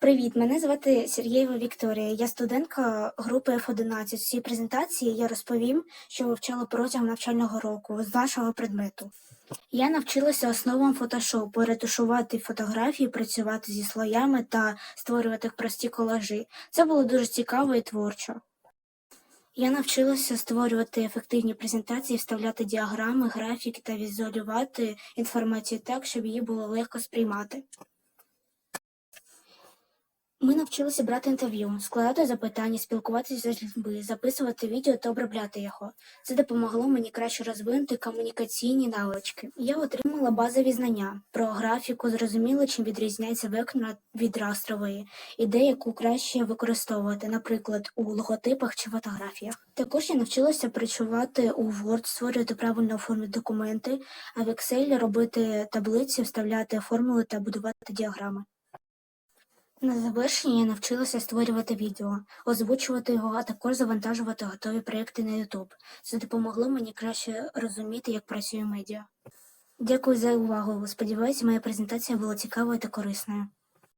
Привіт, мене звати Сергієва Вікторія. Я студентка групи F11. В цій презентації я розповім, що вивчала протягом навчального року з нашого предмету. Я навчилася основам фотошопу, ретушувати фотографії, працювати зі слоями та створювати прості колажі. Це було дуже цікаво і творчо. Я навчилася створювати ефективні презентації, вставляти діаграми, графіки та візуалювати інформацію так, щоб її було легко сприймати. Ми навчилися брати інтерв'ю, складати запитання, спілкуватися з людьми, записувати відео та обробляти його. Це допомогло мені краще розвинути комунікаційні навички. Я отримала базові знання про графіку, зрозуміла, чим відрізняється векторна від растрової, і деяку краще використовувати, наприклад, у логотипах чи фотографіях. Також я навчилася працювати у Word, створювати правильно оформлені документи, а в Excel робити таблиці, вставляти формули та будувати діаграми. На завершення я навчилася створювати відео, озвучувати його, а також завантажувати готові проекти на YouTube. Це допомогло мені краще розуміти, як працює медіа. Дякую за увагу. Сподіваюся, моя презентація була цікавою та корисною.